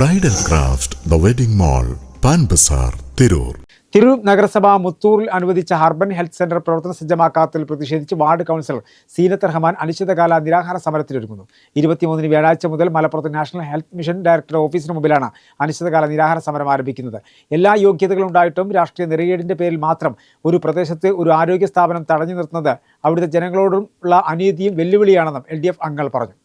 Bridal craft the wedding mall pan bazaar Tirur Tirur നഗരസഭ മുത്തൂറിൽ അനുവദിച്ച ഹർബൻ ഹെൽത്ത് സെന്റർ പ്രവർത്തന സജ്ജമാക്കാത്തതിൽ പ്രതിഷേധിച്ച് വാർഡ് കൗൺസിലർ സീനത്ത് റഹ്മാൻ അനിശ്ചിതകാല നിരാഹാര സമരത്തിനൊരുങ്ങുന്നു. ഇരുപത്തിമൂന്നിന് വ്യാഴാഴ്ച മുതൽ മലപ്പുറത്ത് നാഷണൽ ഹെൽത്ത് മിഷൻ ഡയറക്ടർ ഓഫീസിന് മുമ്പിലാണ് അനിശ്ചിതകാല നിരാഹാര സമരം ആരംഭിക്കുന്നത്. എല്ലാ യോഗ്യതകളും ഉണ്ടായിട്ടും രാഷ്ട്രീയ നിറയേടിന്റെ പേരിൽ മാത്രം ഒരു പ്രദേശത്ത് ഒരു ആരോഗ്യ സ്ഥാപനം തടഞ്ഞു നിർത്തുന്നത് അവിടുത്തെ ജനങ്ങളോടുള്ള അനീതിയും വെല്ലുവിളിയാണെന്നും എൽ ഡി എഫ് അംഗങ്ങൾ പറഞ്ഞു.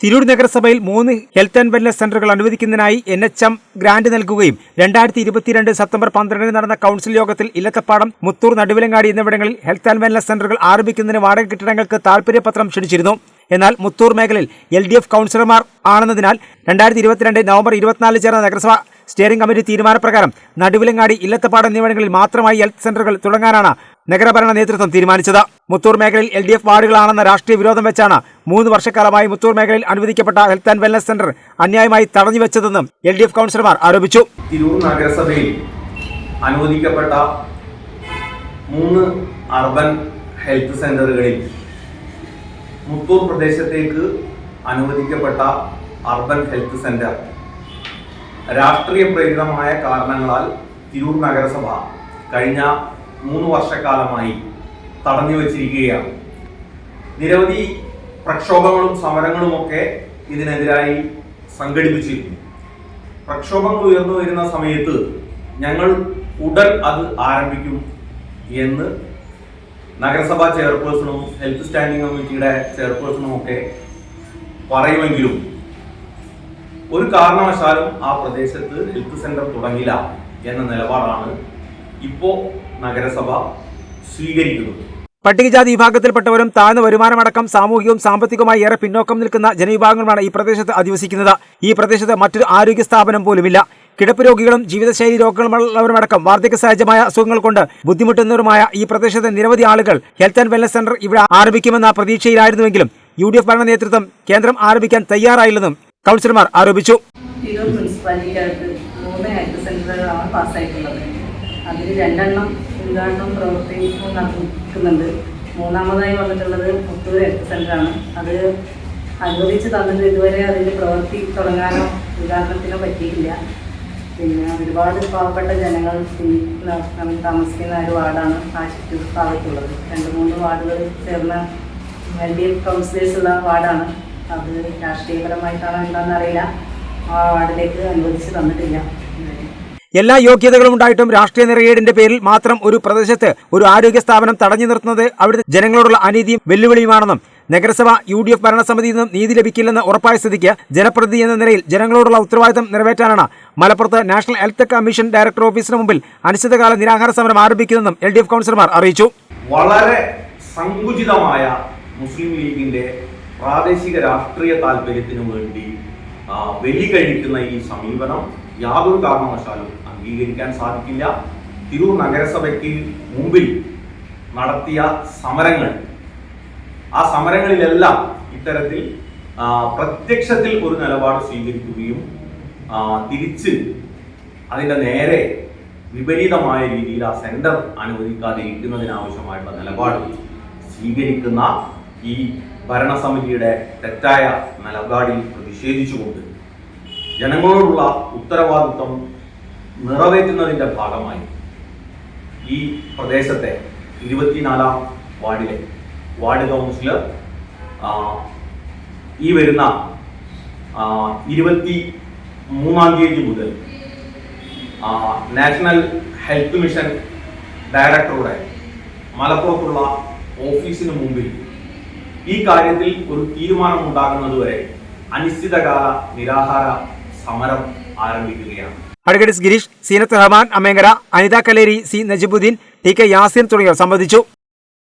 തിരൂർ നഗരസഭയിൽ മൂന്ന് ഹെൽത്ത് ആൻഡ് വെൽനസ് സെന്ററുകൾ അനുവദിക്കുന്നതിനായി എൻ എച്ച് എം ഗ്രാന്റ് നൽകുകയും രണ്ടായിരത്തി ഇരുപത്തിരണ്ട് സെപ്റ്റംബർ പന്ത്രണ്ടിന് നടന്ന കൌൺസിൽ യോഗത്തിൽ ഇലത്തപ്പാടം മുത്തൂർ നടുവിലങ്ങാടി എന്നിവിടങ്ങളിൽ ഹെൽത്ത് ആൻഡ് വെൽനസ് സെന്ററുകൾ ആരംഭിക്കുന്നതിന് വാടക കെട്ടിടങ്ങൾക്ക് താൽപര്യപത്രം ക്ഷണിച്ചിരുന്നു. എന്നാൽ മുത്തൂർ മേഖലയിൽ എൽ ഡി എഫ് കൌൺസിലർമാർ ആണെന്നതിനാൽ രണ്ടായിരത്തി ഇരുപത്തിരണ്ട് നവംബർ ഇരുപത്തിനാലിൽ ചേർന്ന നഗരസഭ സ്റ്റിയറിംഗ് കമ്മിറ്റി തീരുമാനപ്രകാരം നടുവിലങ്ങാടി ഇല്ലത്തപ്പാട് എന്നിവിടങ്ങളിൽ മാത്രമായി ഹെൽത്ത് സെന്ററുകൾ തുടങ്ങാനാണ് നഗരഭരണ നേതൃത്വം തീരുമാനിച്ചത്. മുത്തൂർ മേഖലയിൽ എൽ ഡി എഫ് വാർഡുകളാണെന്ന രാഷ്ട്രീയ വിരോധം വെച്ചാണ് മൂന്ന് വർഷക്കാലമായി മുത്തൂർ മേഖലയിൽ അനുവദിക്കപ്പെട്ട ഹെൽത്ത് ആൻഡ് വെൽനസ് സെന്റർ അന്യായമായി തടഞ്ഞുവെച്ചതെന്നും എൽ ഡി എഫ് കൗൺസിലർമാർ ആരോപിച്ചു. തിരൂർ നഗരസഭയിൽ അനുവദിക്കപ്പെട്ട മൂന്ന് അർബൻ ഹെൽത്ത് സെന്ററുകളിൽ മുത്തൂർ പ്രദേശത്തേക്ക് അനുവദിക്കപ്പെട്ട അർബൻ ഹെൽത്ത് സെന്റർ രാഷ്ട്രീയ പ്രേരിതമായ കാരണങ്ങളാൽ തിരൂർ നഗരസഭ കഴിഞ്ഞ മൂന്ന് വർഷക്കാലമായി തടഞ്ഞു വച്ചിരിക്കുകയാണ്. നിരവധി പ്രക്ഷോഭങ്ങളും സമരങ്ങളുമൊക്കെ ഇതിനെതിരായി സംഘടിപ്പിച്ചിരുന്നു. പ്രക്ഷോഭങ്ങൾ ഉയർന്നു വരുന്ന സമയത്ത് ഞങ്ങൾ ഉടൻ അത് ആരംഭിക്കും എന്ന് നഗരസഭാ ചെയർപേഴ്സണും ഹെൽത്ത് സ്റ്റാൻഡിംഗ് കമ്മിറ്റിയുടെ ചെയർപേഴ്സണും ഒക്കെ പറയുമെങ്കിലും ഒരു കാരണവശാലും ആ പ്രദേശത്ത് ഹെൽത്ത് സെന്റർ തുടങ്ങില്ല എന്ന നിലപാടാണ് ഇപ്പോൾ നഗരസഭ സ്വീകരിക്കുന്നത് പട്ടികജാതി വിഭാഗത്തിൽപ്പെട്ടവരും താഴ്ന്ന വരുമാനമടക്കം സാമൂഹികവും സാമ്പത്തികവുമായി ഏറെ പിന്നോക്കം നിൽക്കുന്ന ജനവിഭാഗങ്ങളുമാണ് ഈ പ്രദേശത്ത് അധിവസിക്കുന്നത്. ഈ പ്രദേശത്ത് മറ്റൊരു ആരോഗ്യ സ്ഥാപനം പോലുമില്ല. കിടപ്പ് രോഗികളും ജീവിതശൈലി രോഗങ്ങളുള്ളവരുമടക്കം വാർദ്ധക്യ സഹജമായ അസുഖങ്ങൾ കൊണ്ട് ബുദ്ധിമുട്ടുന്നവരുമായ ഈ പ്രദേശത്തെ നിരവധി ആളുകൾ ഹെൽത്ത് ആൻഡ് വെൽനസ് സെന്റർ ഇവിടെ ആരംഭിക്കുമെന്ന പ്രതീക്ഷയിലായിരുന്നുവെങ്കിലും യു ഡി എഫ് ഭരണ നേതൃത്വം കേന്ദ്രം ആരംഭിക്കാൻ തയ്യാറായില്ലെന്നും കൗൺസിലർമാർ ആരോപിച്ചു. തിരൂർ മുനിസിപ്പാലിറ്റിക്കകത്ത് മൂന്ന് ഹെൽത്ത് സെന്ററുകളാണ് പാസ്സായിട്ടുള്ളത്. അതിൽ രണ്ടെണ്ണം ഉദ്ഘാടനം പ്രവർത്തിക്കും നടക്കുന്നുണ്ട്. മൂന്നാമതായി വന്നിട്ടുള്ളത് പുത്തൂർ ഹെൽത്ത് സെന്ററാണ് അത് അനുവദിച്ച് തന്നിട്ട് ഇതുവരെ അതിന്റെ പ്രവൃത്തി തുടങ്ങാനോ ഉദ്ഘാടനത്തിനോ പറ്റിയില്ല പിന്നെ ഒരുപാട് പാവപ്പെട്ട ജനങ്ങൾ താമസിക്കുന്ന ഒരു വാർഡാണ് ആ ചുറ്റു ഭാഗത്തുള്ളത്. രണ്ട് മൂന്ന് വാർഡുകൾ ചേർന്ന എൽ ഡി എഫ് കൗൺസിലേഴ്സ് ഉള്ള വാർഡാണ്. അത് രാഷ്ട്രീയപരമായിട്ടാണോ എന്താണെന്നറിയില്ല. ആ വാർഡിലേക്ക് അനുവദിച്ച് തന്നിട്ടില്ല. എല്ലാ യോഗ്യതകളും ഉണ്ടായിട്ടും രാഷ്ട്രീയ നിറയേടിന്റെ പേരിൽ മാത്രം ഒരു പ്രദേശത്ത് ഒരു ആരോഗ്യ സ്ഥാപനം തടഞ്ഞു നിർത്തുന്നത് അവിടുത്തെ ജനങ്ങളോടുള്ള അനീതിയും വെല്ലുവിളിയുമാണെന്നും നഗരസഭ യു ഡി എഫ് ഭരണസമിതിയിൽ നിന്നും നീതി ലഭിക്കില്ലെന്ന് ഉറപ്പായ സ്ഥിതിക്ക് ജനപ്രതിനിധി എന്ന നിലയിൽ ജനങ്ങളോടുള്ള ഉത്തരവാദിത്തം നിറവേറ്റാനാണ് മലപ്പുറത്ത് നാഷണൽ ഹെൽത്ത് കമ്മീഷൻ ഡയറക്ടർ ഓഫീസിന് മുമ്പിൽ അനിശ്ചിതകാല നിരാഹാര സമരം ആരംഭിക്കുന്നതെന്നും എൽ ഡി എഫ് കൗൺസിലർമാർ അറിയിച്ചു. വളരെ സങ്കുചിതമായ മുസ്ലിം ലീഗിന്റെ പ്രാദേശിക രാഷ്ട്രീയ താല്പര്യത്തിനു വേണ്ടി ബലി കഴിക്കുന്ന ഈ സമീപനം യാതൊരു കാരണവശാലും അംഗീകരിക്കാൻ സാധിക്കില്ല. തിരൂർ നഗരസഭയ്ക്ക് മുമ്പിൽ നടത്തിയ സമരങ്ങൾ. ആ സമരങ്ങളിലെല്ലാം ഇത്തരത്തിൽ പ്രത്യക്ഷത്തിൽ ഒരു നിലപാട് സ്വീകരിക്കുകയും തിരിച്ച് അതിന്റെ നേരെ വിപരീതമായ രീതിയിൽ ആ സെന്റർ അനുവദിക്കാതിരിക്കുന്നതിനാവശ്യമായിട്ടുള്ള നിലപാട് സ്വീകരിക്കുന്ന ഈ ഭരണസമിതിയുടെ തെറ്റായ നിലപാടിൽ പ്രതിഷേധിച്ചുകൊണ്ട് ജനങ്ങളോടുള്ള ഉത്തരവാദിത്വം നിറവേറ്റുന്നതിന്റെ ഭാഗമായി ഈ പ്രദേശത്തെ ഇരുപത്തിനാലാം വാർഡിലെ വാർഡ് കൗൺസിലർ ഈ വരുന്ന ഇരുപത്തി മൂന്നാം തീയതി മുതൽ നാഷണൽ ഹെൽത്ത് മിഷൻ ഡയറക്ടറുടെ മലപ്പുറത്തുള്ള ഓഫീസിന് മുമ്പിൽ ഈ കാര്യത്തിൽ ഒരു തീരുമാനമുണ്ടാകുന്നതുവരെ അനിശ്ചിതകാല നിരാഹാര സമരം ആരംഭിക്കുകയാണ്. Advocate Girish Seenath Rahman Amenkara Anitha Kaleri C Najeebuddin T K Yasin തുടങ്ങിയവർ സംബന്ധിച്ചു.